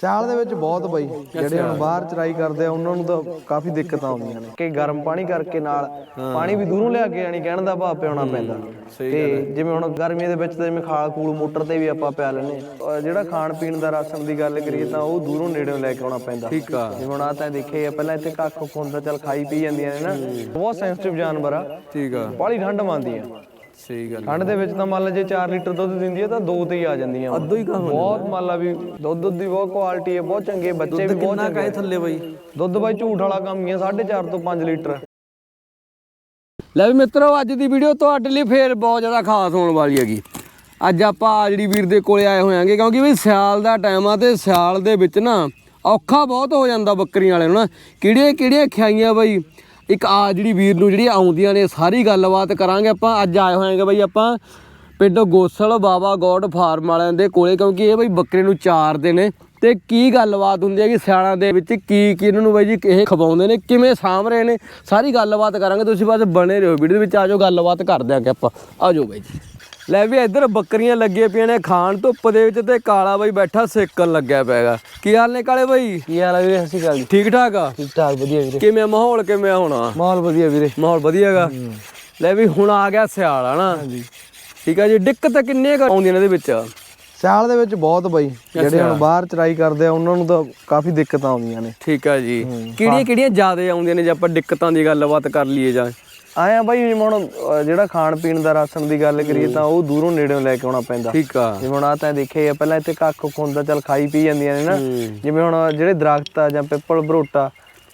ਸਿਆਲ ਦੇ ਵਿੱਚ ਬਹੁਤ ਬਈ ਜਿਹੜੇ ਹੁਣ ਬਾਹਰ ਚਰਾਈ ਕਰਦੇ ਆ ਉਹਨਾਂ ਨੂੰ ਤਾਂ ਕਾਫੀ ਦਿੱਕਤਾਂ ਆਉਂਦੀਆਂ ਨੇ। ਕਿ ਗਰਮ ਪਾਣੀ ਕਰਕੇ ਨਾਲ ਪਾਣੀ ਵੀ ਦੂਰੋਂ ਲਿਆ ਕੇ ਆਣੀ ਕਹਿਣ ਦਾ ਭਾਵ ਪਿਆਉਣਾ ਪੈਂਦਾ। ਤੇ ਜਿਵੇਂ ਹੁਣ ਗਰਮੀਆਂ ਦੇ ਵਿੱਚ ਤਾਂ ਜਿਵੇਂ ਖਾਲ ਖੂਲ ਮੋਟਰ ਤੇ ਵੀ ਆਪਾਂ ਪਿਆ ਲੈਨੇ ਜਿਹੜਾ ਖਾਣ ਪੀਣ ਦਾ ਰਾਸ਼ਨ ਦੀ ਗੱਲ ਕਰੀਏ ਤਾਂ ਉਹ ਦੂਰੋਂ ਨੇੜੇੋਂ ਲੈ ਕੇ ਆਉਣਾ ਪੈਂਦਾ। ਠੀਕ ਆ। ਜਿਵੇਂ ਹੁਣ ਆ ਤਾਂ ਦੇਖੇ ਆ ਪਹਿਲਾਂ ਇੱਥੇ ਕੱਖ ਹੁੰਦਾ ਚੱਲ ਖਾਈ ਪੀ ਜਾਂਦੀਆਂ ਨੇ ਨਾ। ਬਹੁਤ ਸੈਂਸਿਟਿਵ ਜਾਨਵਰ ਆ। ਠੀਕ ਆ। ਬਾਹਲੀ ਠੰਡ ਮੰਨਦੀ ਆ ਸਹੀ ਗੱਲ ਠੰਡ ਦੇ ਵਿੱਚ ਤਾਂ ਮੰਨ ਲਾ ਜੇ 4 ਲੀਟਰ ਦੁੱਧ ਦਿੰਦੀ ਹੈ ਤਾਂ ਦੋ ਤੇ ਹੀ ਆ ਜਾਂਦੀਆਂ ਅੱਧੋ ਹੀ ਕੰਮ ਬਹੁਤ ਮੰਨ ਲਾ ਵੀ ਦੁੱਧ ਦੀ ਬਹੁਤ ਕੁਆਲਿਟੀ ਹੈ ਬਹੁਤ ਚੰਗੇ ਬੱਚੇ ਵੀ ਬਹੁਤ ਕਿੰਨਾ ਕਾਏ ਥੱਲੇ ਬਈ? ਦੁੱਧ ਬਾਈ ਝੂਠ ਵਾਲਾ ਕੰਮ ਹੀ ਹੈ 4.5 ਤੋਂ 5 ਲੀਟਰ। ਲੈ ਵੀ ਮਿੱਤਰੋ ਅੱਜ ਦੀ ਵੀਡੀਓ ਤੁਹਾਡੇ ਲਈ ਫੇਰ ਬਹੁਤ ਜ਼ਿਆਦਾ ਖਾਸ ਹੋਣ ਵਾਲੀ ਹੈਗੀ। ਅੱਜ ਆਪਾਂ ਆਜੜੀ ਵੀਰ ਦੇ ਕੋਲੇ ਆਏ ਹੋਇਆਂਗੇ ਕਿਉਂਕਿ ਵੀ ਸਿਆਲ ਦਾ ਟਾਈਮ ਆ ਤੇ ਸਿਆਲ ਦੇ ਵਿੱਚ ਨਾ ਔਖਾ ਬਹੁਤ ਹੋ ਜਾਂਦਾ ਬੱਕਰੀਆਂ ਵਾਲੇ ਨੂੰ ਨਾ। ਕਿਹੜੀਆਂ ਕਿਹੜੀਆਂ ਖਿਆਈਆਂ ਬਈ? ਇੱਕ ਆ ਜਿਹੜੀ ਵੀਰ ਨੂੰ ਜਿਹੜੀ ਆਉਂਦੀਆਂ ਨੇ, ਸਾਰੀ ਗੱਲਬਾਤ ਕਰਾਂਗੇ ਆਪਾਂ। ਅੱਜ ਆਏ ਹੋਏਗੇ ਬਈ ਆਪਾਂ ਪਿੰਡ ਗੋਸਲ ਬਾਬਾ ਗੋਡ ਫਾਰਮ ਵਾਲਿਆਂ ਦੇ ਕੋਲੇ, ਕਿਉਂਕਿ ਇਹ ਬਈ ਬੱਕਰੇ ਨੂੰ ਚਾਰਦੇ ਨੇ। ਤੇ ਕੀ ਗੱਲਬਾਤ ਹੁੰਦੀ ਹੈ ਕਿ ਸਿਆਲਾਂ ਦੇ ਵਿੱਚ? ਕੀ ਕੀ ਇਹਨਾਂ ਨੂੰ ਬਾਈ ਜੀ ਇਹ ਖਵਾਉਂਦੇ ਨੇ? ਕਿਵੇਂ ਸਾਂਭ ਰਹੇ ਨੇ? ਸਾਰੀ ਗੱਲਬਾਤ ਕਰਾਂਗੇ। ਤੁਸੀਂ ਬਸ ਬਣੇ ਰਹੋ ਵੀਡੀਓ ਦੇ ਵਿੱਚ ਆਜੋ ਗੱਲਬਾਤ ਕਰਦੇ ਆਂਗੇ ਆਪਾਂ। ਆਜੋ ਬਾਈ ਜੀ। ਲੈ ਵੀ ਇੱਧਰ ਬੱਕਰੀਆਂ ਲੱਗੀਆਂ ਪਈਆਂ ਨੇ ਖਾਣ ਧੁੱਪ ਦੇ ਵਿੱਚ ਤੇ ਕਾਲਾ ਬਾਈ ਬੈਠਾ ਸੇਕਣ ਲੱਗਿਆ ਪਿਆਗਾ। ਕੀ ਹਾਲ ਨੇ ਕਾਲੇ ਬਾਈ? ਕੀ ਹਾਲ ਹੈ ਵੀਰੇ? ਸਤਿ ਸ਼੍ਰੀ ਅਕਾਲ ਜੀ। ਠੀਕ ਠਾਕ ਆ? ਠੀਕ ਠਾਕ ਵਧੀਆ ਵੀਰੇ। ਕਿਵੇਂ ਆ ਮਾਹੌਲ ਕਿਵੇਂ ਆ ਹੁਣ? ਮਾਹੌਲ ਵਧੀਆ ਵੀਰੇ। ਮਾਹੌਲ ਵਧੀਆਗਾ? ਲੈ ਵੀ ਹੁਣ ਆ ਗਿਆ ਸਿਆਲ ਹਨਾ? ਹਾਂਜੀ। ਠੀਕ ਆ ਜੀ ਦਿੱਕਤ ਕਿੰਨੇ ਕੁ ਆਉਂਦੀਆਂ ਨੇ ਇਹਦੇ ਵਿੱਚ? ਸਿਆਲ ਦੇ ਵਿੱਚ ਬਹੁਤ ਬਈ। ਜਿਹੜੇ ਹੁਣ ਬਾਹਰ ਚਰਾਈ ਕਰਦੇ ਆ ਉਹਨਾਂ ਨੂੰ ਤਾਂ ਕਾਫੀ ਦਿੱਕਤਾਂ ਆਉਂਦੀਆਂ ਨੇ। ਠੀਕ ਆ ਜੀ। ਕਿਹੜੀਆਂ ਕਿਹੜੀਆਂ ਜ਼ਿਆਦਾ ਆਉਂਦੀਆਂ ਨੇ ਜੇ ਆਪਾਂ ਦਿੱਕਤਾਂ ਦੀ ਗੱਲਬਾਤ ਕਰ ਲਈਏ ਜਾਂ? ਆਇਆ ਬਾਈ ਜਿਵੇਂ ਹੁਣ ਜਿਹੜਾ ਖਾਣ ਪੀਣ ਦਾ ਰਾਸ਼ਨ ਦੀ ਗੱਲ ਕਰੀਏ ਤਾਂ ਉਹ ਦੂਰੋਂ ਨੇੜੇੋਂ ਲੈ ਕੇ ਆਉਣਾ ਪੈਂਦਾ। ਠੀਕ ਆ। ਜਿਵੇਂ ਹੁਣ ਆ ਤਾਂ ਦੇਖੇ ਆ ਪਹਿਲਾਂ ਇੱਥੇ ਕੱਖ ਹੁੰਦਾ ਚੱਲ ਖਾਈ ਪੀ ਜਾਂਦੀਆਂ ਨੇ ਨਾ। ਜਿਵੇਂ ਹੁਣ ਜਿਹੜੇ ਦਰਖਤ ਆ ਜਾਂ ਪਿੱਪਲ ਬਰੋਟਾ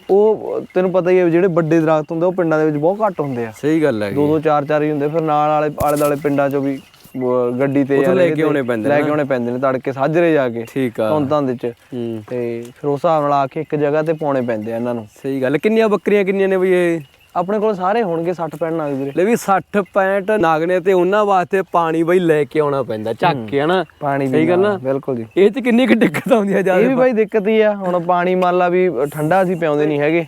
ਉਹ ਤੈਨੂੰ ਪਤਾ ਹੀ ਹੈ ਜਿਹੜੇ ਵੱਡੇ ਦਰਖਤ ਹੁੰਦੇ ਉਹ ਪਿੰਡਾਂ ਦੇ ਵਿੱਚ ਬਹੁਤ ਘੱਟ ਹੁੰਦੇ ਆ। ਸਹੀ ਗੱਲ ਹੈ ਦੋ ਦੋ ਚਾਰ ਚਾਰ ਹੀ ਹੁੰਦੇ ਫਿਰ ਨਾਲ ਵਾਲੇ ਆਲੇ ਦੁਆਲੇ ਪਿੰਡਾਂ ਚੋਂ ਵੀ ਅਹ ਗੱਡੀ ਤੇ ਜਾਂ ਲੈ ਕੇ ਆਉਣੇ ਪੈਂਦੇ ਲੈ ਕੇ ਆਉਣੇ ਪੈਂਦੇ ਨੇ ਤੜਕੇ ਸਾਜਰੇ ਜਾ ਕੇ ਠੀਕ ਆ। ਧੁੰਦਾਂ ਦੇ ਚ। ਹੂੰ। ਤੇ ਫਿਰ ਉਸ ਹਿਸਾਬ ਨਾਲ ਆ ਕੇ ਇੱਕ ਜਗ੍ਹਾ ਤੇ ਪਾਉਣੇ ਪੈਂਦੇ ਆ ਇਹਨਾਂ ਨੂੰ। ਸਹੀ ਗੱਲ ਕਿੰਨੀਆਂ ਬੱਕਰੀਆਂ ਕਿੰਨੀਆਂ ਨੇ ਬਈ ਇਹ? ਆਪਣੇ ਕੋਲ ਸਾਰੇ ਹੋਣਗੇ 60 65 ਨਾਲ ਵੀਰੇ। ਲੈ ਵੀ 60 65 ਨਾਗਨੇ ਤੇ ਉਹਨਾਂ ਵਾਸਤੇ ਪਾਣੀ ਬਈ ਲੈ ਕੇ ਆਉਣਾ ਪੈਂਦਾ ਚੱਕ ਕੇ ਹਨਾ? ਪਾਣੀ ਸਹੀ ਗੱਲ ਨਾ ਬਿਲਕੁਲ ਜੀ। ਇਹ ਚ ਕਿੰਨੀ ਕੁ ਦਿੱਕਤ ਆਉਂਦੀ ਇਹ ਜ਼ਿਆਦਾ ਵੀ ਬਾਈ ਦਿੱਕਤ ਹੀ ਆ ਹੁਣ ਪਾਣੀ ਮੰਨ ਲਾ ਵੀ ਠੰਡਾ ਅਸੀਂ ਪਿਆਉਂਦੇ ਨਹੀਂ ਹੈਗੇ।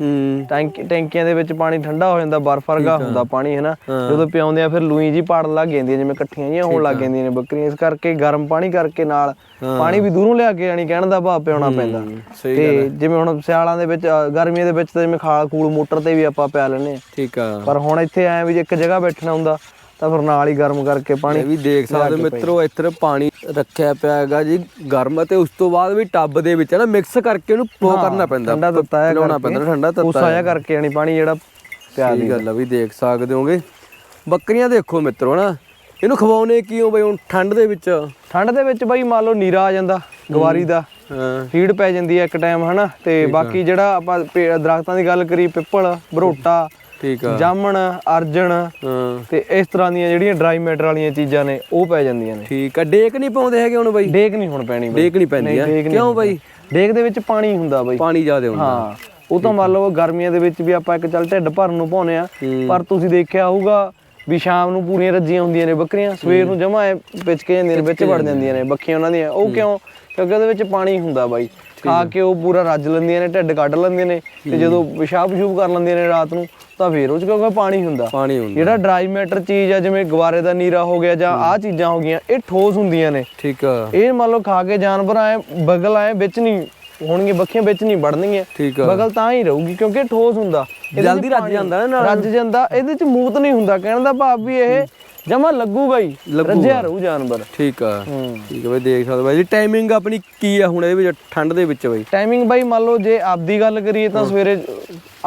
ਟੈਂਕ ਟੈਂਕੀਆਂ ਦੇ ਵਿੱਚ ਪਾਣੀ ਠੰਡਾ ਹੋ ਜਾਂਦਾ ਬਰਫ਼ ਵਰਗਾ ਹੁੰਦਾ ਪਾਣੀ ਹੈ। ਨਾ ਜਦੋਂ ਪਿਆਉਂਦੇ ਆ ਫਿਰ ਲੂਈ ਜੀ ਪਾੜ ਲੱਗ ਜਾਂਦੀਆਂ ਜਿਵੇਂ ਇਕੱਠੀਆਂ ਜੀਆਂ ਹੋਣ ਲੱਗ ਜਾਂਦੀਆਂ ਨੇ ਬੱਕਰੀਆਂ। ਇਸ ਕਰਕੇ ਗਰਮ ਪਾਣੀ ਕਰਕੇ ਨਾਲ ਪਾਣੀ ਵੀ ਦੂਰੋਂ ਲਿਆ ਕੇ ਆਣੀ ਕਹਿਣ ਦਾ ਭਾਵ ਪਿਆਉਣਾ ਪੈਂਦਾ। ਸਹੀ ਤੇ ਜਿਵੇਂ ਹੁਣ ਸਿਆਲਾਂ ਦੇ ਵਿੱਚ ਗਰਮੀਆਂ ਦੇ ਵਿੱਚ ਤਾਂ ਜਿਵੇਂ ਖਾਲ ਖੂਲ ਮੋਟਰ ਤੇ ਵੀ ਆਪਾਂ ਪਿਆ ਲੈਨੇ ਆ ਠੀਕ ਆ। ਪਰ ਹੁਣ ਇੱਥੇ ਐ ਵੀ ਜੇ ਇੱਕ ਜਗ੍ਹਾ ਬੈਠਣਾ ਹੁੰਦਾ ਤਾਂ ਫਿਰ ਨਾਲ ਹੀ ਗਰਮ ਕਰਕੇ ਪਾਣੀ ਇਹ ਵੀ ਦੇਖ ਸਕਦੇ ਹੋ ਮਿੱਤਰੋ ਇੱਧਰ ਪਾਣੀ ਰੱਖਿਆ ਪਿਆ ਹੈਗਾ ਜੀ ਗਰਮ ਤੇ ਉਸ ਤੋਂ ਬਾਅਦ ਵੀ ਟੱਬ ਦੇ ਵਿੱਚ ਨਾ ਮਿਕਸ ਕਰਕੇ ਉਹਨੂੰ ਪੋ ਕਰਨਾ ਪੈਂਦਾ ਠੰਡਾ ਤੱਤਾ ਆ ਪਿਲਾਉਣਾ ਪੈਂਦਾ ਠੰਡਾ ਤੱਤਾ ਉਸਾ ਜਿਹਾ ਕਰਕੇ ਆਣੀ ਪਾਣੀ ਜਿਹੜਾ ਪਿਆ ਸਹੀ ਗੱਲ ਆ ਵੀ ਦੇਖ ਸਕਦੇ ਹੋਗੇ। ਬੱਕਰੀਆਂ ਦੇਖੋ ਮਿੱਤਰੋ ਨਾ ਇਹਨੂੰ ਖਵਾਉਣੇ ਕਿਉਂ ਬਈ ਹੁਣ ਠੰਡ ਦੇ ਵਿੱਚ? ਠੰਡ ਦੇ ਵਿੱਚ ਬਾਈ ਮੰਨ ਲਓ ਨੀਰਾ ਆ ਜਾਂਦਾ ਗਵਾਰੀ ਦਾ ਹਾਂ ਫੀਡ ਪੈ ਜਾਂਦੀ ਹੈ ਇੱਕ ਟਾਈਮ ਹਨਾ? ਤੇ ਬਾਕੀ ਜਿਹੜਾ ਆਪਾਂ ਦਰਖਤਾਂ ਦੀ ਗੱਲ ਕਰੀ ਪਿੱਪਲ ਬਰੋਟਾ ਠੀਕ ਆ। ਜਾਮਣ ਅਰਜਨ ਹਾਂ। ਤੇ ਇਸ ਤਰ੍ਹਾਂ ਦੀਆਂ ਜਿਹੜੀਆਂ ਡਰਾਈ ਮੈਟਰ ਵਾਲੀਆਂ ਚੀਜ਼ਾਂ ਨੇ ਉਹ ਪੈ ਜਾਂਦੀਆਂ ਨੇ। ਠੀਕ ਆ। ਡੇਕ ਨਹੀਂ ਪਾਉਂਦੇ ਹੈਗੇ ਹੁਣ ਬਈ? ਡੇਕ ਨਹੀਂ ਹੁਣ ਪੈਣੀ ਬਾਈ। ਡੇਕ ਨਹੀਂ ਪੈਂਦੀ ਆ। ਕਿਉਂ ਬਈ? ਡੇਕ ਦੇ ਵਿੱਚ ਪਾਣੀ ਹੁੰਦਾ ਬਾਈ। ਪਾਣੀ ਜ਼ਿਆਦਾ ਹੁੰਦਾ। ਹਾਂ। ਉਹ ਤਾਂ ਮੰਨ ਲਓ ਗਰਮੀਆਂ ਦੇ ਵਿੱਚ ਵੀ ਆਪਾਂ ਇੱਕ ਚੱਲ ਢਿੱਡ ਭਰਨ ਨੂੰ ਪਾਉਨੇ ਆ ਪਰ ਤੁਸੀਂ ਦੇਖਿਆ ਹੋਊਗਾ ਵੀ ਸ਼ਾਮ ਨੂੰ ਪੂਰੀਆਂ ਰੱਜੀਆਂ ਹੁੰਦੀਆਂ ਨੇ ਬੱਕਰੀਆਂ ਸਵੇਰ ਨੂੰ ਜਮਾ ਵਿੱਚ ਕੇ ਜਾਂਦੀਆਂ ਨੇ ਵਿੱਚ ਵੜ ਜਾਂਦੀਆਂ ਨੇ ਬੱਖੀਆਂ ਉਹਨਾਂ ਦੀਆਂ। ਉਹ ਕਿਉਂ? ਕਿਉਂਕਿ ਉਹਦੇ ਵਿੱਚ ਪਾਣੀ ਹੁੰਦਾ ਬਾਈ। ਖਾ ਕੇ ਉਹ ਪੂਰਾ ਰੱਜ ਲੈਂਦੀਆਂ ਨੇ ਢਿੱਡ ਕੱਢ ਲੈਂਦੀਆਂ ਨੇ ਤੇ ਜਦੋਂ ਪਿਸ਼ਾਬ ਪਸ਼ੂਬ ਕਰ ਲੈਂਦੀਆਂ ਨੇ ਰਾਤ ਨੂੰ ਤਾਂ ਫੇਰ ਉਹ ਚ ਕਿਉਂਕਿ ਪਾਣੀ ਹੁੰਦਾ। ਪਾਣੀ ਹੁੰਦਾ। ਜਿਹੜਾ ਡਰਾਈ ਮੈਟਰ ਚੀਜ਼ ਆ ਜਿਵੇਂ ਗਵਾਰੇ ਦਾ ਨੀਰਾ ਹੋ ਗਿਆ ਜਾਂ ਆਹ ਚੀਜ਼ਾਂ ਹੋ ਗਈਆਂ ਇਹ ਠੋਸ ਹੁੰਦੀਆਂ ਨੇ। ਠੀਕ ਆ। ਇਹ ਮੰਨ ਲਓ ਖਾ ਕੇ ਜਾਨਵਰ ਆਏ ਬਗਲ ਆਏ ਵਿੱਚ ਨਹੀਂ ਹੋਣਗੇ ਬੱਖੀਆਂ ਵਿੱਚ ਨਹੀਂ ਵੜਨਗੀਆਂ। ਠੀਕ ਆ। ਬਗਲ ਤਾਂ ਹੀ ਰਹੂਗੀ ਕਿਉਂਕਿ ਇਹ ਠੋਸ ਹੁੰਦਾ। ਇਹਦੇ 'ਚ ਜਲਦੀ ਰੱਜ ਪਾਣੀ- ਜਾਂਦਾ ਨਾ ਨਾਲ। ਰੱਜ ਜਾਂਦਾ। ਇਹਦੇ ਚ ਮੂਤ ਨਹੀਂ ਹੁੰਦਾ। ਕਹਿਣ ਦਾ ਭਾਵ ਵੀ ਇਹ ਜਮਾ ਲੱਗੂਗਾ ਹੀ ਰੱਜਿਆ ਰਹੂ ਜਾਨਵਰ। ਠੀਕ ਆ। ਹੂੰ। ਠੀਕ ਆ ਬਈ ਦੇਖ ਸਕਦੇ ਬਾਈ। ਜੀ ਟਾਈਮਿੰਗ ਆਪਣੀ ਕੀ ਆ ਹੁਣ ਇਹਦੇ ਵਿੱਚ ਠੰਡ ਦੇ ਵਿੱਚ ਬਈ। ਟਾਈਮਿੰਗ ਬਾਈ ਮੰਨ ਲਓ ਜੇ ਆਪਦੀ ਗੱਲ ਕਰੀਏ ਤਾਂ ਸਵੇਰੇ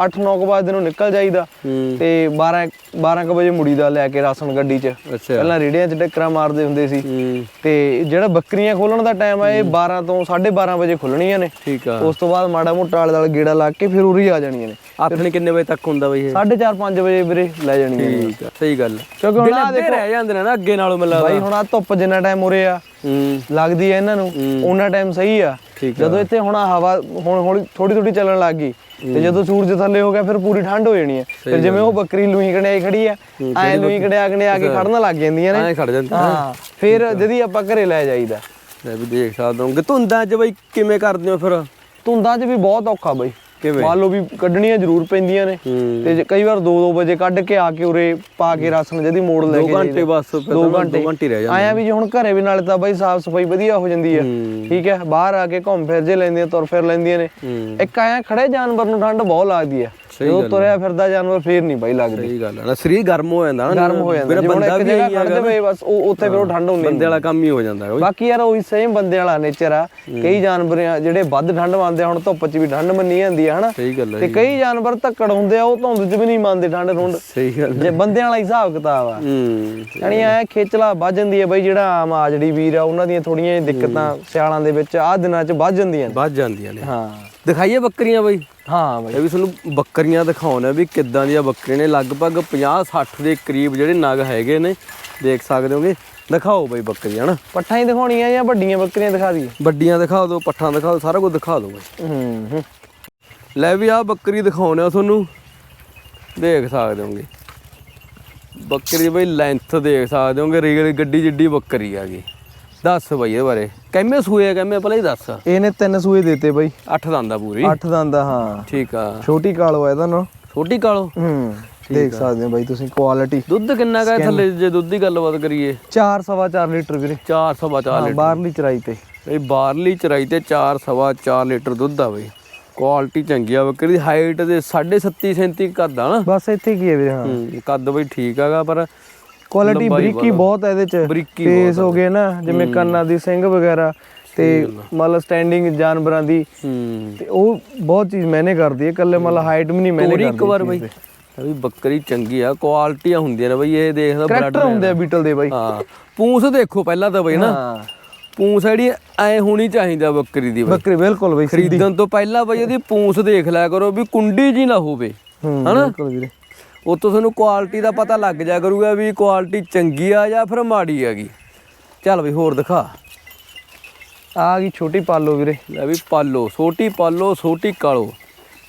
8-9 ਕੁ ਵਜੇ ਨੂੰ ਨਿਕਲ ਜਾਈਦਾ ਹੂੰ। ਤੇ 12 12 ਕੁ ਵਜੇ ਮੁੜੀਦਾ ਲੈ ਕੇ ਰਾਸ਼ਨ ਗੱਡੀ 'ਚ। ਪਹਿਲਾਂ ਰੇੜਿਆਂ 'ਚ ਟੱਕਰਾਂ ਮਾਰਦੇ ਹੁੰਦੇ ਸੀ। ਹੂੰ। ਤੇ ਜਿਹੜਾ ਬੱਕਰੀਆਂ ਖੋਲਣ ਦਾ ਟਾਈਮ ਆ ਇਹ 12 ਤੋਂ 12:30 ਵਜੇ ਖੁੱਲਣੀਆਂ ਨੇ। ਠੀਕ ਆ। ਉਸ ਤੋਂ ਬਾਅਦ ਮਾੜਾ ਮੋਟਾ ਆਲੇ ਦੁਆਲੇ ਗੇੜਾ ਲਾ ਕੇ ਫਿਰ ਉਰੀ ਆ ਜਾਣੀਆਂ ਨੇ। ਆਥਣੇ ਕਿੰਨੇ ਵਜੇ ਤੱਕ ਹੁੰਦਾ ਬਈ ਇਹ? 4:30 5 ਵਜੇ ਵੀਰੇ ਲੈ ਜਾਣੀਆਂ ਨੇ। ਠੀਕ ਆ ਸਹੀ ਗੱਲ। ਕਿਉਂਕਿ ਹੁਣ ਆ ਅੱਗੇ ਰਹਿ ਜਾਂਦੇ ਨੇ ਨਾ ਅੱਗੇ ਨਾਲੋਂ ਮਿਲਾ ਬਾਈ ਹੁਣ ਆ ਧੁੱਪ ਜਿੰਨਾ ਟਾਈਮ ਉਰੇ ਆ ਹੂੰ। ਲੱਗਦੀ ਆ ਇਹਨਾਂ ਨੂੰ ਉਹਨਾਂ ਟਾਈਮ ਸਹੀ ਆ। ਜਦੋਂ ਇੱਥੇ ਹੁਣ ਹਵਾ ਹੁਣ ਹੌਲੀ ਥੋੜੀ ਥੋੜੀ ਚੱਲਣ ਲੱਗ ਗਈ ਤੇ ਜਦੋਂ ਸੂਰਜ ਥੱਲੇ ਹੋ ਗਿਆ ਫਿਰ ਪੂਰੀ ਠੰਡ ਹੋ ਜਾਣੀ ਹੈ। ਫਿਰ ਜਿਵੇਂ ਉਹ ਬੱਕਰੀ ਲੂਈ ਕਣਿਆਈ ਖੜੀ ਆ ਐ ਲੂਈ ਕਣਿਆ ਕਣਿਆ ਕੇ ਖੜਨ ਲੱਗ ਜਾਂਦੀਆਂ ਨੇ। ਐਂ ਖੜ ਜਾਂਦੇ ਹਾਂ ਫਿਰ ਜਦੀ ਆਪਾਂ ਘਰੇ ਲੈ ਜਾਈਦਾ। ਲੈ ਵੀ ਦੇਖ ਸਕਦੇ ਹੋ ਕਿ ਧੁੰਦਾਂ 'ਚ ਬਈ ਕਿਵੇਂ ਕਰਦੇ ਹੋ ਫਿਰ? ਧੁੰਦਾਂ 'ਚ ਵੀ ਬਹੁਤ ਔਖਾ ਬਈ। ਕਿਵੇਂ? ਮੰਨ ਲਓ ਵੀ ਕੱਢਣੀਆਂ ਜ਼ਰੂਰ ਪੈਂਦੀਆਂ ਨੇ। ਹੂੰ। ਤੇ ਕਈ ਵਾਰ 2-2 ਵਜੇ ਕੱਢ ਕੇ ਆ ਕੇ ਉਰੇ ਪਾ ਕੇ ਰਸਨ ਜਦੀ ਮੋੜ ਲੈ ਕੇ ਘੰਟੇ ਬਸ ਫਿਰ 2 ਤਾਂ ਘੰਟੇ। ਰਹਿ ਜਾਂਦੇ ਆਇਆ ਵੀ ਜੇ ਹੁਣ ਘਰੇ ਵੀ ਨਾਲੇ ਤਾਂ ਬਾਈ ਸਾਫ਼ ਸਫ਼ਾਈ ਵਧੀਆ ਹੋ ਜਾਂਦੀ ਆ। ਹੂੰ। ਠੀਕ ਹੈ ਬਾਹਰ ਆ ਕੇ ਘੁੰਮ ਫਿਰ ਜੇ ਲੈਂਦੀਆਂ ਤੁਰ ਫਿਰ ਲੈਂਦੀਆਂ ਨੇ। ਹੂੰ। ਇੱਕ ਆਇਆ ਖੜੇ ਜਾਨਵਰ ਨੂੰ ਠੰਡ ਬਹੁਤ ਲੱਗਦੀ ਆ। ਜਦੋਂ ਤੁਰਿਆ ਫਿਰਦਾ ਜਾਨਵਰ ਫੇਰ ਨਹੀਂ ਬਾਈ ਲੱਗਦੀ। ਸਹੀ ਗੱਲ ਹੈ ਨਾ ਸਰੀਰ ਗਰਮ ਹੋ ਜਾਂਦਾ ਨਾ। ਗਰਮ ਹੋ ਜਾਂਦਾ। ਮੇਰਾ ਜੇ ਹੁਣ ਬੰਦਾ ਵੀ ਜਗ੍ਹਾ ਇਹੀ ਖੜ ਹੈਗਾ ਜਾਵੇ ਬਸ ਉਹ ਉੱਥੇ ਫਿਰ ਉਹ ਠੰਡ ਹੁੰਦੀ ਬੰਦੇ ਵਾਲਾ ਕੰਮ ਹੀ ਹੋ ਜਾਂਦਾ ਹੈ ਬਾਕੀ ਯਾਰ ਉਹੀ ਸੇਮ ਬੰਦੇ ਵਾਲਾ ਨੇਚਰ ਆ। ਕਈ ਜਾਨਵਰ ਜਿਹੜੇ ਵੱਧ ਠੰਡ ਮੰਨਦੇ ਹੁਣ ਧੁੱਪ 'ਚ ਵੀ ਠੰਡ ਮੰਨੀ ਜਾਂਦੀ ਆ ਹਨਾ? ਸਹੀ ਗੱਲ ਹੈ ਤੇ ਕਈ ਜਾਨਵਰ ਧੱਕੜ ਹੁੰਦੇ ਆ ਉਹ ਧੁੰਦ 'ਚ ਵੀ ਨਹੀਂ ਮੰਨਦੇ ਠੰਡ ਠੁੰਡ। ਸਹੀ ਗੱਲ ਜੇ ਬੰਦਿਆਂ ਵਾਲਾ ਹਿਸਾਬ ਕਿਤਾਬ ਆ। ਹੂੰ ਯਾਨੀ ਐ ਖੇਚਲਾ ਵੱਜ ਜਾਂਦੀ ਹੈ ਬਈ ਜਿਹੜਾ ਆਮ ਆਜੜੀ ਵੀਰ ਆ ਉਹਨਾਂ ਦੀਆਂ ਥੋੜੀਆਂ ਦਿੱਕਤਾਂ ਸਿਆਲਾਂ ਦੇ ਵਿੱਚ ਆਹ ਦਿਨਾਂ 'ਚ ਵੱਜ ਜਾਂਦੀਆਂ ਨੇ। ਵੱਧ ਜਾਂਦੀਆਂ ਨੇ। ਹਾਂ। ਦਿਖਾਈਏ ਬੱਕਰੀਆਂ ਬਈ। ਹਾਂ ਬਈ। ਇਹ ਵੀ ਤੁਹਾਨੂੰ ਬੱਕਰੀਆਂ ਦਿਖਾਉਣਾ ਵੀ ਕਿੱਦਾਂ ਦੀਆਂ ਬੱਕਰੀਆਂ ਨੇ। ਲਗਭਗ 50 60 ਦੇ ਕਰੀਬ ਜਿਹੜੇ ਨਗ ਹੈਗੇ ਨੇ ਦੇਖ ਸਕਦੇ ਹੋਗੇ। ਦਿਖਾਓ ਬਈ ਬੱਕਰੀਆਂ ਹਨਾ? ਪੱਠਾਂ ਹੀ ਦਿਖਾਉਣੀਆਂ ਜਾਂ ਵੱਡੀਆਂ ਬੱਕਰੀਆਂ ਦਿਖਾ ਦਈਏ? ਵੱਡੀਆਂ ਦਿਖਾ ਦਿਓ ਪੱਠਾਂ ਦਿਖਾ ਦਿਓ ਸਾਰਾ ਕੁਝ ਦਿਖਾ ਦਿਓ ਬਈ। ਹੂੰ ਹੂੰ। ਲੈ ਵੀ ਆ ਬੱਕਰੀ ਦਿਖਾਉਣੇ ਆ ਤੁਹਾਨੂੰ। ਦੇਖ ਸਕਦੇ ਹੋਗੇ। ਬੱਕਰੀ ਬਈ ਲੈਂਥ ਦੇਖ ਸਕਦੇ ਹੋਗੇ ਰੀਲ ਗੱਡੀ ਜਿੱਡੀ ਬੱਕਰੀ ਹੈਗੀ ਦੱਸ ਬਈ ਇਹਦੇ ਬਾਰੇ ਕਿੰਨੇ ਸੂਏ ਆ ਕਿੰਨੇ ਪਹਿਲਾਂ ਹੀ ਦੱਸ। ਇਹਨੇ ਤਿੰਨ ਸੂਏ ਦਿੱਤੇ ਬਈ। ਅੱਠ ਦੰਦਾ ਪੂਰੀ। ਅੱਠ ਦੰਦ ਆ, ਹਾਂ। ਠੀਕ ਆ। ਛੋਟੀ ਕਾਲੋ ਆ ਇਹਦਾ ਨਾ ਛੋਟੀ ਕਾਲੋ? ਹੂੰ ਦੇਖ ਸਕਦੇ ਹੋ ਬਾਈ ਤੁਸੀਂ ਕੁਆਲਿਟੀ ਦੁੱਧ ਕਿੰਨਾ ਕਾ ਥੱਲੇ ਜੇ ਦੁੱਧ ਦੀ ਗੱਲਬਾਤ ਕਰੀਏ? 4 ਸਵਾ 4 ਲੀਟਰ ਵੀਰੇ। 4 ਸਵਾ 4 ਹਾਂ ਬਾਹਰਲੀ ਚਰਾਈ ਤੇ। ਇਹ ਬਾਹਰਲੀ ਚਰਾਈ ਤੇ 4 ਸਵਾ 4 ਲੀਟਰ ਦੁੱਧ ਆ ਬਈ। ਕੁਆਲਿਟੀ ਚੰਗੀ ਆ ਬੱਕਰੀ ਦੀ ਹਾਈਟ ਦੇ 7.5 ਸੈਂਤੀ ਕੱਦ ਆ ਨਾ। ਬਸ ਇੱਥੇ ਕੀ ਹੈ ਵੀਰੇ ਹਾਂ। ਹੂੰ, ਕੱਦ ਬਈ ਠੀਕ ਹੈਗਾ ਪਰ ਕੁਆਲਿਟੀ ਲੰਬਾਈ ਬਰੀਕੀ ਬਹੁਤ ਹੈ ਇਹਦੇ ਚ। ਬਰੀਕੀ ਫੇਸ ਹੋ ਗਏ ਨਾ ਜਿਵੇਂ ਕੰਨਾਂ ਦੀ ਸਿੰਘ ਵਗੈਰਾ ਤੇ ਮਤਲਬ ਸਟੈਂਡਿੰਗ ਜਾਨਵਰਾਂ ਦੀ। ਹੂੰ। ਤੇ ਉਹ ਬਹੁਤ ਚੀਜ਼ ਮੈਨੇ ਕਰਦੀ ਹੈ ਕੱਲੇ ਮਤਲਬ ਹਾਈਟ ਵੀ ਨਹੀਂ ਮੈਨੇ ਤੋਰੀ ਕਰਦੀ ਇੱਕ ਵਾਰ ਬਈ। ਇਹ ਵੀ ਬੱਕਰੀ ਚੰਗੀ ਆ ਕੁਆਲਿਟੀਆਂ ਹੁੰਦੀਆਂ ਨੇ ਬਈ ਇਹ ਦੇਖਦਾ ਬਲੱਡ ਕਰੈਕਟਰ ਹੁੰਦੇ ਆ ਬੀਟਲ ਦੇ ਬਾਈ। ਹਾਂ। ਪੂੰਛ ਦੇਖੋ ਪਹਿਲਾਂ ਤਾਂ ਬਈ ਨਾ। ਹਾਂ। ਪੂੰਛ ਜਿਹੜੀ ਐ ਹੋਣੀ ਚਾਹੀਦੀ ਬੱਕਰੀ ਦੀ ਬਈ। ਬੱਕਰੀ ਬਿਲਕੁਲ ਬਈ ਸਿੱਧੀ। ਖਰੀਦਣ ਤੋਂ ਪਹਿਲਾਂ ਬਈ ਇਹਦੀ ਪੂੰਛ ਦੇਖ ਲਿਆ ਕਰੋ ਵੀ ਕੁੰਡੀ ਜੀ ਨਾ ਹੋਵੇ। ਹੂੰ ਹਨਾ? ਬਿਲਕੁਲ ਵੀਰੇ। ਉਹ ਤੋਂ ਤੁਹਾਨੂੰ ਕੁਆਲਿਟੀ ਦਾ ਪਤਾ ਲੱਗ ਜਾ ਕਰੂਗਾ ਵੀ ਕੁਆਲਿਟੀ ਚੰਗੀ ਆ ਜਾਂ ਫਿਰ ਮਾੜੀ ਹੈਗੀ। ਚੱਲ ਬਈ ਹੋਰ ਦਿਖਾ। ਆ ਗਈ ਛੋਟੀ ਪਾਲੋ ਵੀਰੇ। ਲੈ ਵੀ ਪਾਲੋ ਛੋਟੀ ਪਾਲੋ ਛੋਟੀ ਕਾਲੋ।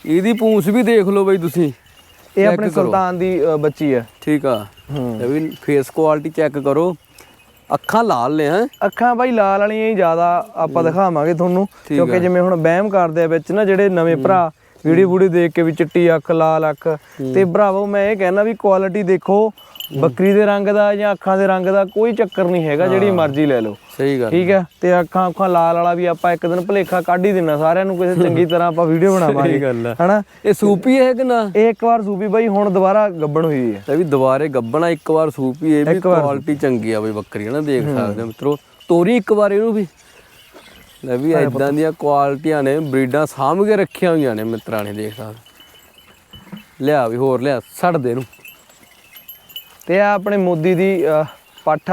ਇਹਦੀ ਪੂੰਛ ਵੀ ਦੇਖ ਲਓ ਬਈ ਤੁਸੀਂ। ਇਹ Check ਆਪਣੇ ਕਰੋ। ਸੁਲਤਾਨ ਦੀ ਅ, ਬੱਚੀ ਆ। ਠੀਕ ਆ। ਹੂੰ। ਲੈ ਵੀ ਫੇਸ ਕੁਆਲਿਟੀ ਚੈੱਕ ਕਰੋ। ਅੱਖਾਂ ਲਾਲ ਨੇ ਹੈ? ਅੱਖਾਂ ਬਾਈ ਲਾਲ ਵਾਲੀਆਂ ਹੀ ਜ਼ਿਆਦਾ ਆਪਾਂ ਦਿਖਾਵਾਂਗੇ ਤੁਹਾਨੂੰ ਕਿਉਂਕਿ ਜਿਵੇਂ ਹੁਣ ਵਹਿਮ ਕਰਦੇ ਆ ਵਿੱਚ ਨਾ ਜਿਹੜੇ ਨਵੇਂ ਭਰਾ ਵੀਡੀਓ ਵੀਡੀਓ ਦੇਖ ਕੇ ਵੀ ਚਿੱਟੀ ਅੱਖ ਲਾਲ ਅੱਖ ਤੇ ਭਰਾਵੋ ਮੈਂ ਇਹ ਕਹਿਣਾ ਵੀ ਕੁਆਲਿਟੀ ਦੇਖੋ ਬੱਕਰੀ ਦੇ ਰੰਗ ਦਾ ਜਾਂ ਅੱਖਾਂ ਦੇ ਰੰਗ ਦਾ ਕੋਈ ਚੱਕਰ ਨਹੀਂ ਹੈਗਾ ਜਿਹੜੀ ਮਰਜ਼ੀ ਲੈ ਲਓ। ਸਹੀ ਗੱਲ ਠੀਕ ਹੈ। ਤੇ ਅੱਖਾਂ ਅੱਖਾਂ ਲਾਲ ਵਾਲਾ ਵੀ ਆਪਾਂ ਇੱਕ ਦਿਨ ਭਲੇਖਾ ਕੱਢ ਹੀ ਦੇਣਾ ਸਾਰਿਆਂ ਨੂੰ ਕਿਸੇ ਚੰਗੀ ਤਰ੍ਹਾਂ ਆਪਾਂ ਵੀਡੀਓ ਬਣਾਵਾਂਗੇ। ਸਹੀ ਗੱਲ ਆ ਹਨਾ? ਇਹ ਸੂਪੀ ਹੈ ਕਿ ਨਾ? ਇਹ ਇੱਕ ਵਾਰ ਸੂਬੀ ਬਾਈ ਹੁਣ ਦੁਬਾਰਾ ਗੱਬਣ ਹੋਈ ਹੈ। ਇਹ ਵੀ ਦੁਬਾਰੇ ਗੱਬਣਾ ਇੱਕ ਵਾਰ ਸੂਪੀ ਇਹ ਵੀ ਕੁਆਲਿਟੀ ਚੰਗੀ ਆ ਬਈ ਬੱਕਰੀ ਹੈ ਨਾ ਦੇਖ ਸਕਦੇ ਹੋ ਮਿੱਤਰੋ ਤੋਰੀ ਇੱਕ ਵਾਰ ਇਹਨੂੰ ਵੀ। ਲੈ ਵੀ ਇਦਾਂ ਦੀਆਂ ਕੁਆਲਿਟੀਆਂ ਨੇ ਬਰੀਡਾਂ ਸਾਂਭ ਕੇ ਰੱਖੀਆਂ ਹੋਈਆਂ ਨੇ ਮਿੱਤਰਾਂ ਨੇ ਦੇਖ ਸਕਦੇ ਲਿਆ ਵੀ ਹੋਰ ਲਿਆ ਛੱਡ ਦੇ ਇਹਨੂੰ। ਤੇ ਆ ਆਪਣੇ ਮੋਦੀ ਦੀ ਪੱਠ।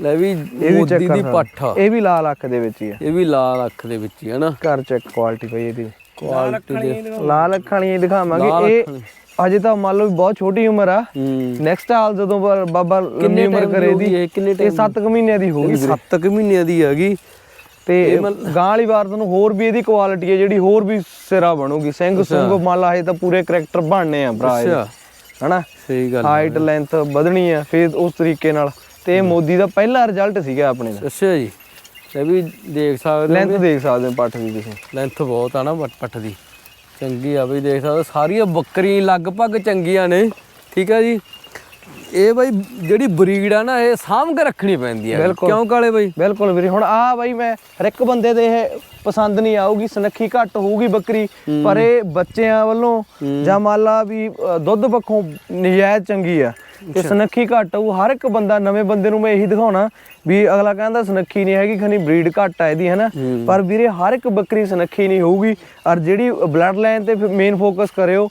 ਲੈ ਵੀ ਇਹ ਵੀ ਮੋਦੀ ਦੀ ਪੱਠ। ਇਹ ਵੀ ਲਾਲ ਅੱਖ ਦੇ ਵਿੱਚ ਹੀ ਆ। ਇਹ ਵੀ ਲਾਲ ਅੱਖ ਦੇ ਵਿੱਚ ਹੀ ਹੈ ਨਾ। ਘਰ ਚੈੱਕ ਕੁਆਲਿਟੀ ਪਈ ਇਹਦੀ। ਕੁਆਲਿਟੀ ਦੇ। ਲਾਲ ਅੱਖਾਂ ਲਾਲ ਦਿਖਾਵਾਂਗੇ ਇਹ ਅਜੇ ਤਾਂ ਮੰਨ ਲਓ ਵੀ ਬਹੁਤ ਛੋਟੀ ਉਮਰ ਆ। ਨੈਕਸਟ ਹਾਲ ਜਦੋਂ ਬਾਬਾ ਲੰਮੀ ਉਮਰ ਕਰੇ ਦੀ ਇਹ? ਕਿੰਨੇ ਇਹ 7 ਮਹੀਨਿਆਂ ਦੀ ਹੋਊਗੀ। ਵੀਰੇ। 7 ਮਹੀਨਿਆਂ ਦੀ ਹੈਗੀ। ਤੇ ਗਾਂ ਵਾਲੀ ਵਾਰ ਤੁਹਾਨੂੰ ਹੋਰ ਵੀ ਇਹਦੀ ਕੁਆਲਿਟੀ ਹੈ ਜਿਹੜੀ ਹੋਰ ਵੀ ਸਿਰਾ ਬਣੂਗੀ। ਸਿੰਘ ਸੁੰਗ ਮੰਨ ਲਾ ਇਹ ਤਾਂ ਪੂਰੇ ਕਰੈਕਟਰ ਬਣਨੇ ਆ ਭਰਾ ਅੱਛਾ। ਹਨਾ? ਸਹੀ ਗੱਲ ਹਾਈਟ ਲੈਂਥ ਵਧਣੀ ਆ ਫਿਰ ਉਸ ਤਰੀਕੇ ਨਾਲ। ਤੇ ਇਹ ਮੋਦੀ ਦਾ ਪਹਿਲਾ ਰਿਜ਼ਲਟ ਸੀਗਾ ਆਪਣੇ ਦਾ। ਅੱਛਾ ਜੀ। ਇਹ ਵੀ ਦੇਖ ਸਕਦੇ ਲੈਂਥ ਦੇਖ ਸਕਦੇ ਹੋ ਪੱਠ ਦੀ ਤੁਸੀਂ। ਲੈਂਥ ਬਹੁਤ ਆ ਨਾ ਪੱਟ ਦੀ। ਚੰਗੀ ਆ ਬਈ ਦੇਖ ਸਕਦੇ ਸਾਰੀਆਂ ਬੱਕਰੀ ਲਗਭਗ ਚੰਗੀਆਂ ਨੇ। ਠੀਕ ਆ ਜੀ? ਇਹ ਬਈ ਜਿਹੜੀ ਬਰੀਡ ਆ ਨਾ ਇਹ ਸਾਂਭ ਕੇ ਰੱਖਣੀ ਪੈਂਦੀ ਆ। ਕਿਉਂ ਕਾਲੇ ਬਈ? ਬਿਲਕੁਲ ਵੀਰੇ ਹੁਣ ਆ ਬਾਈ ਮੈਂ ਹਰ ਇੱਕ ਬੰਦੇ ਦੇ ਇਹ ਪਸੰਦ ਨਹੀਂ ਆਊਗੀ ਸਨੱਖੀ ਘੱਟ ਹੋਊਗੀ ਬੱਕਰੀ ਪਰ ਇਹ ਬੱਚਿਆਂ ਵੱਲੋਂ ਜਾਂ ਮੰਨ ਲਾ ਵੀ ਅ, ਦੁੱਧ ਪੱਖੋਂ ਨਜਾਇਜ਼ ਚੰਗੀ ਆ। ਤੇ ਸਨੱਖੀ ਘੱਟ ਹੋਊ। ਹਰ ਇੱਕ ਬੰਦਾ ਨਵੇਂ ਬੰਦੇ ਨੂੰ ਮੈਂ ਇਹੀ ਦਿਖਾਉਣਾ ਵੀ ਅਗਲਾ ਕਹਿੰਦਾ ਸਨੱਖੀ ਨਹੀਂ ਹੈਗੀ ਖਨੀ ਬਰੀਡ ਘੱਟ ਆ ਇਹਦੀ ਹਨਾ? ਪਰ ਵੀਰੇ ਹਰ ਇੱਕ ਬੱਕਰੀ ਸਨੱਖੀ ਨਹੀਂ ਹੋਊਗੀ। ਔਰ ਜਿਹੜੀ ਬਲੱਡ ਲਾਈਨ ਤੇ ਮੇਨ ਫੋਕਸ ਕਰਿਓ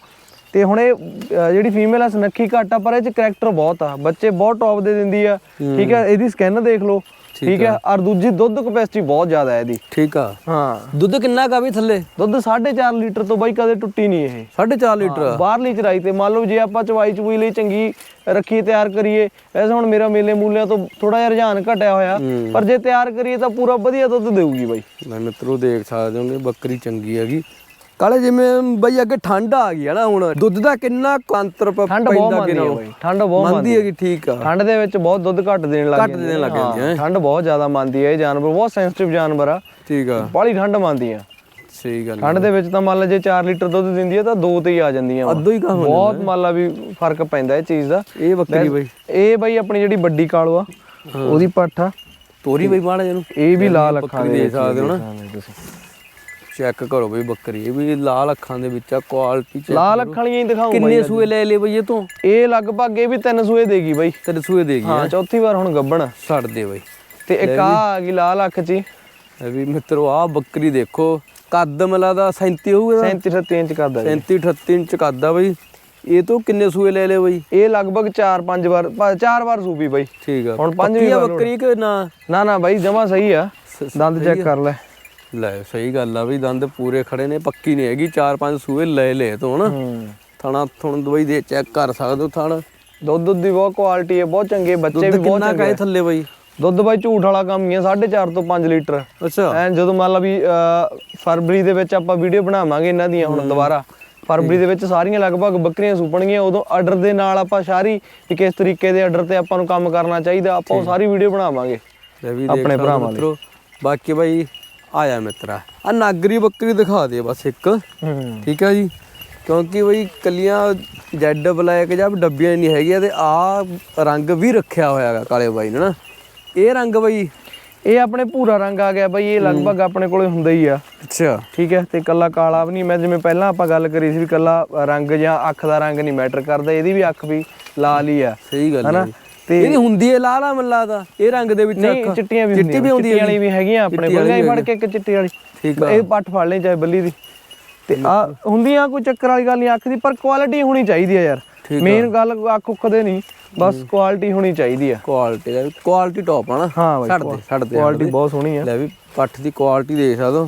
ਤੇ ਹੁਣ ਇਹ ਅ, ਜਿਹੜੀ ਫੀਮੇਲ ਆ ਸਨੱਖੀ ਘੱਟ ਆ ਪਰ ਇਹ ਚ ਕਰੈਕਟਰ ਬਹੁਤ ਆ। ਬੱਚੇ ਬਹੁਤ ਟੌਪ ਦੇ ਦਿੰਦੀ ਆ। ਠੀਕ ਆ? ਇਹਦੀ ਸਕਿਨ ਦੇਖ ਲਓ। ਠੀਕ ਆ? ਔਰ ਦੂਜੀ ਦੁੱਧ ਕਪੈਸਿਟੀ ਬਹੁਤ ਜ਼ਿਆਦਾ ਹੈ ਇਹਦੀ। ਠੀਕ ਆ। ਹਾਂ। ਦੁੱਧ ਕਿੰਨਾ ਕਾ ਵੀ ਥੱਲੇ? ਦੁੱਧ 4.5 ਲੀਟਰ ਤੋਂ ਬਾਈ ਕਦੇ ਟੁੱਟੀ ਨਹੀਂ ਇਹ। 4.5 ਲੀਟਰ ਬਾਹਰਲੀ ਚਰਾਈ ਤੇ। ਮੰਨ ਲਓ ਜੇ ਆਪਾਂ ਚਵਾਈ ਚਵੂਈ ਲਈ ਚੰਗੀ ਰੱਖੀ ਤਿਆਰ ਕਰੀਏ। ਵੈਸੇ ਹੁਣ ਮੇਰਾ ਮੇਲੇ ਮੂਲਿਆਂ ਤੋਂ ਥੋੜਾ ਜਿਹਾ ਰੁਝਾਨ ਘਟਿਆ ਹੋਇਆ। ਪਰ ਜੇ ਤਿਆਰ ਕਰੀਏ ਤਾਂ ਪੂਰਾ ਵਧੀਆ ਦੁੱਧ ਦੇਊਗੀ ਬਾਈ। ਮੈਂ ਮਿੱਤਰੋ ਦੇਖ ਸਕਦੇ ਹੋਗੇ ਬੱਕਰੀ ਚੰਗੀ ਹੈਗੀ। ਕਾਲੇ ਜਿਵੇਂ ਬਈ ਅੱਗੇ ਠੰਡ ਆ ਗਈ ਹੈ ਨਾ ਹੁਣ ਦੁੱਧ ਦਾ ਕਿੰਨਾ ਕੰਤਰ ਪ- ਠੰਡ ਬਹੁਤ ਪੈਂਦਾ ਮੰਦੀ ਹੈ ਬਾਈ ਠੰਡ ਬਹੁਤ ਮੰਦੀ ਹੈਗੀ ਠੀਕ ਆ। ਠੰਡ ਦੇ ਵਿੱਚ ਬਹੁਤ ਦੁੱਧ ਘੱਟ ਦੇਣ ਲੱਗ ਘੱਟ ਦੇਣ ਲੱਗ ਜਾਂਦੀ ਹਾਂ, ਠੰਡ ਬਹੁਤ ਜ਼ਿਆਦਾ ਮੰਨਦੀ ਹੈ ਇਹ ਜਾਨਵਰ ਬਹੁਤ ਸੈਂਸਿਟਿਵ ਜਾਨਵਰ ਆ। ਠੀਕ ਆ। ਬਾਹਲੀ ਠੰਡ ਮੰਨਦੀ ਆ। ਸਹੀ ਗੱਲ ਠੰਡ ਦੇ ਵਿੱਚ ਤਾਂ ਮੰਨ ਲਾ ਜੇ 4 ਲੀਟਰ ਦੁੱਧ ਦਿੰਦੀ ਹੈ ਤਾਂ ਦੋ ਤੇ ਹੀ ਆ ਜਾਂਦੀਆਂ ਵਾ। ਅੱਧੋ ਹੀ ਕੰਮ ਹੋ ਬਹੁਤ ਮੰਨ ਲਾ ਵੀ ਫ਼ਰਕ ਪੈਂਦਾ ਇਹ ਚੀਜ਼ ਦਾ। ਇਹ ਬੱਕਰੀ ਬਈ। ਇਹ ਬਾਈ ਆਪਣੀ ਜਿਹੜੀ ਵੱਡੀ ਕਾਲੂ ਆ ਉਹਦੀ ਪੱਠ ਆ। ਤੋਰੀ ਬਈ ਮਾੜਾ ਜਿਹਨੂੰ ਇਹ ਵੀ ਲਾਲ ਅੱਖਾਂ ਬੱਕਰੀ ਦੇ ਦੇ ਵਿੱਚ ਸਕਦੇ ਹੋ ਨਾ। ਹਾਂ ਤੁਸੀਂ। ਚੈੱਕ ਕਰੋ ਬਈ ਬੱਕਰੀ ਇਹ ਵੀ ਲਾਲ ਅੱਖਾਂ ਦੇ ਵਿੱਚ ਆ ਕੁਆਲਿਟੀ ਚ ਲਾਲ ਅੱਖਾਂ ਵਾਲੀਆਂ ਹੀ ਦਿਖਾਉਂ ਕਿੰਨੇ ਸੂਏ ਲੈ ਲਏ ਬਈ ਇਹ ਤੋਂ? ਇਹ ਲਗਭਗ ਇਹ ਵੀ ਤਿੰਨ ਸੂਏ ਦੇਗੀ ਬਾਈ। ਤੇਰੇ ਸੂਏ ਦੇ ਗਈ ਹਾਂ ਚੌਥੀ ਵਾਰ ਹੁਣ ਗੱਬਣ। ਛੱਡ ਦੇ ਬਈ। ਤੇ ਇੱਕ ਆ ਆ ਗਈ ਲਾਲ ਅੱਖ ਹੀ। ਇਹ ਵੀ ਮਿੱਤਰੋ ਆ ਬੱਕਰੀ ਦੇਖੋ ਕੱਦ ਮਿਲਾ ਦਾ 37 ਹੋਊਗਾ 37 38 ਇੰਚ ਕਰਦਾ ਜੀ। 37 38 ਇੰਚ ਕੱਦ ਆ ਬਈ। ਇਹ ਤੋਂ ਕਿੰਨੇ ਸੂਏ ਲੈ ਲਏ ਬਈ? ਇਹ ਲਗਭਗ 4-5 ਵਾਰ ਪ- ਚਾਰ ਵਾਰ ਸੂਪੀ ਬਾਈ। ਠੀਕ ਆ। ਹੁਣ ਪੰਜਵੀਂ ਪੱਕੀ ਆ ਵਾਰ ਬੱਕਰੀ ਕਿ ਨਾ? ਨਾ ਨਾ ਬਾਈ ਜਮਾ ਸਹੀ ਆ। ਦੰਦ ਚੈੱਕ ਕਰ ਲੈ। ਲੈ ਸਹੀ ਗੱਲ ਆ ਬਈ ਦੰਦ ਪੂਰੇ ਖੜੇ ਨੇ ਪੱਕੀ ਨਹੀਂ ਹੈਗੀ ਚਾਰ ਪੰਜ ਸੂਏ ਲੈ ਲਏ ਤੋਂ ਹੂੰ। ਥਣਾ ਥੁਣ ਦਵਾਈ ਦੇ ਚੈੱਕ ਕਰ ਸਕਦੇ ਹੋ ਥਣ। ਦੁੱਧ ਦੁੱਧ ਦੀ ਬਹੁਤ ਕੁਆਲਿਟੀ ਹੈ ਬਹੁਤ ਚੰਗੇ ਬੱਚੇ ਵੀ ਬਹੁਤ ਕਿੰਨਾ ਚੰਗੇ ਕਾਏ ਥੱਲੇ ਬਈ? ਦੁੱਧ ਬਾਈ ਝੂਠ ਵਾਲਾ ਕੰਮ ਹੀ ਆ 4.5 ਤੋਂ 5 ਲੀਟਰ। ਅੱਛਾ। ਐਂ ਜਦੋਂ ਮੰਨ ਲਾ ਵੀ ਫਰਵਰੀ ਦੇ ਵਿੱਚ ਆਪਾਂ ਵੀਡੀਓ ਬਣਾਵਾਂਗੇ ਇਹਨਾਂ ਦੀਆਂ ਹੁਣ ਦੁਬਾਰਾ। ਫਰਵਰੀ ਦੇ ਵਿੱਚ ਸਾਰੀਆਂ ਲਗਭਗ ਬੱਕਰੀਆਂ ਸੂਪਣਗੀਆਂ ਉਦੋਂ ਆਰਡਰ ਦੇ ਨਾਲ ਆਪਾਂ ਸਾਰੀ ਵੀ ਕਿਸ ਤਰੀਕੇ ਦੇ ਆਰਡਰ ਤੇ ਆਪਾਂ ਨੂੰ ਕੰਮ ਕਰਨਾ ਚਾਹੀਦਾ ਆਪਾਂ ਉਹ ਸਾਰੀ ਵੀਡੀਓ ਬਣਾਵਾਂਗੇ ਲੈ ਵੀ ਆਪਣੇ ਭਰਾਵਾਂ ਲਈ। ਬਾਕੀ ਬਾਈ ਆਇਆ ਮਿੱਤਰਾ। ਆ ਨਾਗਰੀ ਬੱਕਰੀ ਦਿਖਾ ਦੇ ਬਸ ਇੱਕ। ਹੂੰ। ਠੀਕ ਆ ਜੀ? ਕਿਉਂਕਿ ਬਈ ਕੱਲੀਆਂ ਜੈਡ ਬਲੈਕ ਜਾਂ ਡੱਬੀਆਂ ਨਹੀਂ ਹੈਗੀਆਂ ਤੇ ਆ ਰੰਗ ਵੀ ਰੱਖਿਆ ਹੋਇਆ ਹੈਗਾ ਕਾਲੇ ਬਾਈ ਨੇ ਨਾ। ਇਹ ਰੰਗ ਬਾਈ? ਇਹ ਆਪਣੇ ਭੂਰਾ ਰੰਗ ਆ ਗਿਆ ਬਾਈ ਇਹ ਲਗਭਗ ਆਪਣੇ ਕੋਲੇ ਹੁੰਦਾ ਹੀ ਆ। ਅੱਛਾ। ਠੀਕ ਹੈ ਤੇ ਕੱਲਾ ਕਾਲਾ ਵੀ ਨਹੀਂ। ਮੈਂ ਜਿਵੇਂ ਪਹਿਲਾਂ ਆਪਾਂ ਗੱਲ ਕਰੀ ਸੀ ਵੀ ਕੱਲਾ ਰੰਗ ਜਾਂ ਅੱਖ ਦਾ ਰੰਗ ਨਹੀਂ ਮੈਟਰ ਕਰਦਾ ਇਹਦੀ ਵੀ ਅੱਖ ਵੀ ਲਾਲ ਹੀ ਆ। ਸਹੀ ਗੱਲ ਹਨਾ? ਹੈ ਤੇ- ਇਹਦੀ ਹੁੰਦੀ ਹੈ ਲਾਲ ਆ ਮੱਲਾ ਦਾ ਇਹ ਰੰਗ ਦੇ ਵਿੱਚ ਨਹੀਂ ਚਿੱਟੀਆਂ ਵੀ ਚਿੱਟੀ ਵੀ ਹੁੰਦੀ ਚਿੱਟੀ ਹੈ ਵਾਲੀ ਵੀ ਹੈਗੀਆਂ ਆਪਣੇ ਕੋਲ ਵਾਲੀ ਨਹੀਂ ਫੜ ਕੇ ਇੱਕ ਚਿੱਟੀ ਵਾਲੀ। ਠੀਕ ਆ। ਇਹ ਪੱਠ ਫੜ ਲਈ ਚਾਹੇ ਬੱਲੀ ਦੀ। ਤੇ ਆ। ਹੁੰਦੀਆਂ ਕੋਈ ਚੱਕਰ ਵਾਲੀ ਗੱਲ ਨਹੀਂ ਅੱਖ ਦੀ ਪਰ ਕੁਆਲਿਟੀ ਹੋਣੀ ਚਾਹੀਦੀ ਆ ਯਾਰ। ਮੇਨ ਗੱਲ ਅੱਖ ਉੱਖ ਦੇ ਨਹੀਂ ਬਸ ਕੁਆਲਿਟੀ ਹੋਣੀ ਚਾਹੀਦੀ ਆ। ਕੁਆਲਿਟੀ ਦਾ ਕੁਆਲਿਟੀ ਟੌਪ ਆ ਨਾ। ਹਾਂ ਬਾਈ ਛੱਡ ਦੇ ਛੱਡ ਦੇ ਕੁਆਲਿਟੀ ਬਹੁਤ ਸੋਹਣੀ ਆ। ਲੈ ਵੀ ਪੱਠ ਦੀ ਕੁਆਲਿਟੀ ਦੇਖ ਸਕਦੇ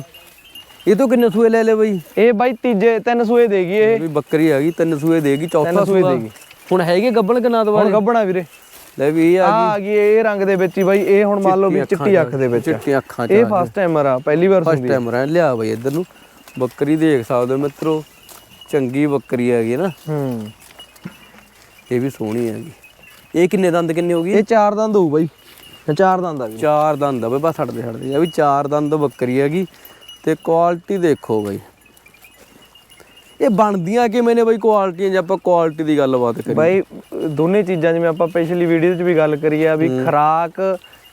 ਇਹ ਤੋਂ ਕਿੰਨੇ ਸੂਏ ਲੈ ਲੈ ਬਈ? ਇਹ ਬਾਈ ਤੀਜੇ ਤਿੰਨ ਸੂਏ ਦੇਗੀ ਇਹ। ਇਹ ਵੀ ਬੱਕਰੀ ਹੈਗੀ ਤਿੰਨ ਸੂਏ ਦੇਗੀ ਚੌਥਾ ਸੂਏ ਦੇਗੀ। ਹੁਣ ਹੈਗੇ ਗੱਬਣ ਕਿ ਨਾ ਹੁਣ ਗੱਬਣਾ ਵੀਰੇ। ਲੈ ਵੀ ਇਹ ਆ ਆ ਆ ਗਈ ਇਹ ਰੰਗ ਦੇ ਵਿੱਚ ਹੀ ਬਾਈ ਇਹ ਹੁਣ ਮੰਨ ਲਓ ਵੀ ਚਿੱਟੀ ਚਿੱਟੀ ਅੱਖਾਂ ਦੇ ਵਿੱਚ ਆ। ਚਿੱਟੀਆਂ ਅੱਖਾਂ ਚ ਇਹ ਫਸਟ ਟਾਈਮਰ ਆ ਪਹਿਲੀ ਵਾਰ ਫਸਟ ਸੁਣਦੀ ਟਾਈਮ ਰਹਿ ਲਿਆ ਬਈ ਇੱਧਰ ਨੂੰ। ਬੱਕਰੀ ਦੇਖ ਸਕਦੇ ਹੋ ਮਿੱਤਰੋ ਚੰਗੀ ਬੱਕਰੀ ਹੈਗੀ ਨਾ। ਹੂੰ। ਇਹ ਵੀ ਸੋਹਣੀ ਹੈਗੀ। ਇਹ ਕਿੰਨੇ ਦੰਦ ਕਿੰਨੇ ਹੋ ਗਈ ਇਹ ਚਾਰ ਦੰਦ ਹੋਊ ਬਾਈ। ਇਹ ਚਾਰ ਦੰਦ ਆ ਵੀ ਚਾਰ ਦੰਦ ਆ ਬਈ ਬਸ ਛੱਡਦੇ ਛੱਡਦੇ ਇਹ ਵੀ ਚਾਰ ਦੰਦ ਬੱਕਰੀ ਹੈਗੀ। ਤੇ ਕੁਆਲਿਟੀ ਦੇਖੋ ਬਈ। ਇਹ ਬਣਦੀਆਂ ਕਿਵੇਂ ਨੇ ਬਈ ਕੁਆਲਿਟੀਆਂ ਜੇ ਆਪਾਂ ਕੁਆਲਿਟੀ ਦੀ ਗੱਲਬਾਤ ਕਰੀਏ? ਬਾਈ ਦੋਨੇ ਚੀਜ਼ਾਂ ਜਿਵੇਂ ਆਪਾਂ ਪਿਛਲੀ ਵੀਡੀਓ 'ਚ ਵੀ ਗੱਲ ਕਰੀ ਆ ਵੀ ਖਰਾਕ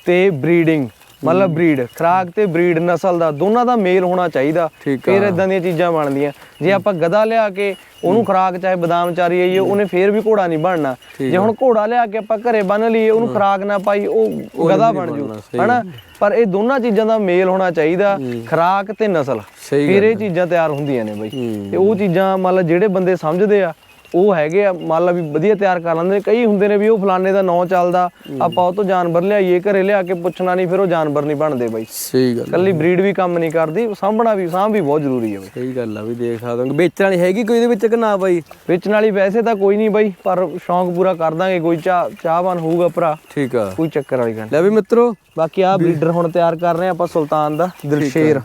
ਤੇ ਬਰੀਡਿੰਗ ਮਤਲਬ ਬਰੀਡ ਖਰਾਕ ਤੇ ਬਰੀਡ ਨਸਲ ਦਾ ਦੋਨਾਂ ਦਾ ਮੇਲ ਹੋਣਾ ਚਾਹੀਦਾ। ਫਿਰ ਇਦਾਂ ਦੀਆਂ ਚੀਜ਼ਾਂ ਬਣਦੀਆਂ। ਜੇ ਆਪਾਂ ਗਧਾ ਲਿਆ ਕੇ ਉਹਨੂੰ ਖਰਾਕ ਚਾਹੇ ਬਦਾਮ ਚਾਰੀ ਆਈਏ ਉਹਨੇ ਫੇਰ ਵੀ ਘੋੜਾ ਨਹੀਂ ਬਣਨਾ। ਜੇ ਹੁਣ ਘੋੜਾ ਲਿਆ ਕੇ ਆਪਾਂ ਘਰੇ ਬੰਨ ਲਈਏ ਉਹਨੂੰ ਖਰਾਕ ਨਾ ਪਾਈ ਉਹ ਗਧਾ ਬਣ ਜੂ ਹਨਾ? ਪਰ ਇਹ ਦੋਨਾਂ ਚੀਜ਼ਾਂ ਦਾ ਮੇਲ ਹੋਣਾ ਚਾਹੀਦਾ ਖਰਾਕ ਤੇ ਨਸਲ। ਫਿਰ ਇਹ ਚੀਜ਼ਾਂ ਤਿਆਰ ਹੁੰਦੀਆਂ ਨੇ ਬਾਈ। ਤੇ ਉਹ ਚੀਜ਼ਾਂ ਮੰਨ ਲਾ ਜਿਹੜੇ ਬੰਦੇ ਸਮਝਦੇ ਆ ਉਹ ਹੈਗੇ ਆ ਮੰਨ ਲਾ ਵੀ ਵਧੀਆ ਤਿਆਰ ਕਰ ਲੈਂਦੇ ਨੇ। ਕਈ ਹੁੰਦੇ ਨੇ ਵੀ ਉਹ ਫਲਾਣੇ ਦਾ ਨਾਂ ਚੱਲਦਾ ਆਪਾਂ ਉਹ ਤੋਂ ਜਾਨਵਰ ਲਿਆਈਏ ਘਰੇ ਲਿਆ ਕੇ ਪੁੱਛਣਾ ਨਹੀਂ ਫਿਰ ਉਹ ਜਾਨਵਰ ਨਹੀਂ ਬਣਦੇ ਬਾਈ। ਸਹੀ ਗੱਲ ਕੱਲੀ ਬਰੀਡ ਵੀ ਕੰਮ ਨਹੀਂ ਕਰਦੀ ਸਾਂਭਣਾ ਵੀ ਸਾਂਭ ਵੀ ਬਹੁਤ ਜ਼ਰੂਰੀ ਹੈ ਬਾਈ। ਸਹੀ ਗੱਲ ਆ ਵੀ ਦੇਖ ਸਕਦੇ ਹੋ। ਵੇਚਣ ਵਾਲੀ ਹੈਗੀ ਕੋਈ ਇਹਦੇ ਵਿੱਚ ਕਿ ਨਾ ਬਾਈ? ਵੇਚਣ ਵਾਲੀ ਵੈਸੇ ਤਾਂ ਕੋਈ ਨਹੀਂ ਬਾਈ ਪਰ ਸ਼ੌਂਕ ਪੂਰਾ ਕਰ ਦਾਂਗੇ ਕੋਈ ਚਾਹ ਚਾਹਵਾਨ ਹੋਊਗਾ ਭਰਾ। ਠੀਕ ਆ। ਕੋਈ ਚੱਕਰ ਵਾਲੀ ਗੱਲ। ਲੈ ਵੀ ਮਿੱਤਰੋ। ਬਾਕੀ ਆ ਬਰੀਡਰ ਹੁਣ ਤਿਆਰ ਕਰ ਰਹੇ ਆਪਾਂ ਸੁਲਤਾਨ ਦਾ ਦਿਲਸ਼ੇਰ।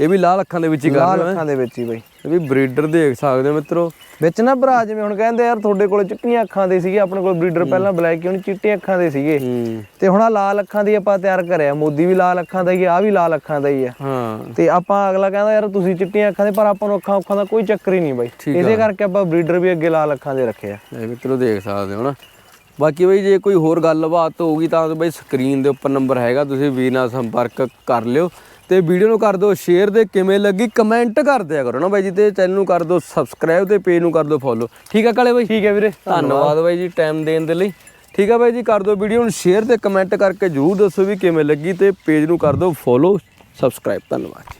ਇਹ ਵੀ ਲਾਲ ਅੱਖਾਂ ਦੇ ਵਿੱਚ ਹੀ ਕਰ ਲਾਲ ਰਹੇ ਹੋ ਅੱਖਾਂ ਦੇ ਵਿੱਚ ਹੀ ਬਾਈ। ਇਹ ਵੀ ਬਰੀਡਰ ਦੇਖ ਸਕਦੇ ਹੋ ਮਿੱਤਰੋ। ਵਿੱਚ ਨਾ ਭਰਾ ਜਿਵੇਂ ਹੁਣ ਕਹਿੰਦੇ ਯਾਰ ਤੁਹਾਡੇ ਕੋਲ ਚਿੱਟੀਆਂ ਅੱਖਾਂ ਦੇ ਸੀਗੇ ਆਪਣੇ ਕੋਲ ਬਰੀਡਰ ਪਹਿਲਾਂ ਬਲੈਕ ਕਿਉਂ ਚਿੱਟੀਆਂ ਅੱਖਾਂ ਦੇ ਸੀਗੇ। ਤੇ ਹੁਣ ਆ ਲਾਲ ਅੱਖਾਂ ਦੀ ਆਪਾਂ ਤਿਆਰ ਕਰਿਆ ਮੋਦੀ ਵੀ ਲਾਲ ਅੱਖਾਂ ਦਾ ਹੀ ਆ ਵੀ ਲਾਲ ਅੱਖਾਂ ਦਾ ਹੀ ਆ। ਹਾਂ। ਤੇ ਆਪਾਂ ਅਗਲਾ ਕਹਿੰਦਾ ਯਾਰ ਤੁਸੀਂ ਚਿੱਟੀਆਂ ਅੱਖਾਂ ਦੇ ਪਰ ਆਪਾਂ ਨੂੰ ਅੱਖਾਂ ਅੱਖਾਂ ਦਾ ਕੋਈ ਚੱਕਰ ਹੀ ਨਹੀਂ ਬਾਈ। ਇਹਦੇ ਕਰਕੇ ਆਪਾਂ ਬਰੀਡਰ ਵੀ ਅੱਗੇ ਲਾਲ ਅੱਖਾਂ ਦੇ ਰੱਖੇ ਆ। ਇਹ ਮਿੱਤਰੋ ਦੇਖ ਸਕਦੇ ਹੋ ਨਾ। ਬਾਕੀ ਬਈ ਜੇ ਕੋਈ ਹੋਰ ਗੱਲਬਾਤ ਹੋਊਗੀ ਤਾਂ ਬਈ ਸਕਰੀਨ ਦੇ ਉੱਪਰ ਨੰਬਰ ਹੈਗਾ ਤੁਸੀਂ ਵੀਰ ਨਾਲ ਸੰਪਰਕ ਕਰ ਲਿਓ। ਤੇ ਵੀਡੀਓ ਨੂੰ ਕਰ ਦਿਓ ਸ਼ੇਅਰ ਤੇ ਕਿਵੇਂ ਲੱਗੀ ਕਮੈਂਟ ਕਰ ਦਿਆ ਕਰੋ ਨਾ ਬਾਈ ਜੀ ਤੇ ਚੈਨਲ ਨੂੰ ਕਰ ਦਿਓ ਸਬਸਕ੍ਰਾਈਬ ਤੇ ਪੇਜ ਨੂੰ ਕਰ ਦਿਓ ਫੋਲੋ ਠੀਕ ਆ ਕਾਲੇ ਬਾਈ? ਠੀਕ ਹੈ ਵੀਰੇ ਧੰਨਵਾਦ। ਬਾਈ ਜੀ ਟਾਈਮ ਦੇਣ ਦੇ ਲਈ। ਠੀਕ ਆ ਬਾਈ ਜੀ ਕਰ ਦਿਓ ਵੀਡੀਓ ਨੂੰ ਸ਼ੇਅਰ ਤੇ ਕਮੈਂਟ ਕਰਕੇ ਜਰੂਰ ਦੱਸੋ ਵੀ ਕਿਵੇਂ ਲੱਗੀ ਤੇ ਪੇਜ ਨੂੰ ਕਰ ਦਿਓ ਫੋਲੋ ਸਬਸਕ੍ਰਾਈਬ ਧੰਨਵਾਦ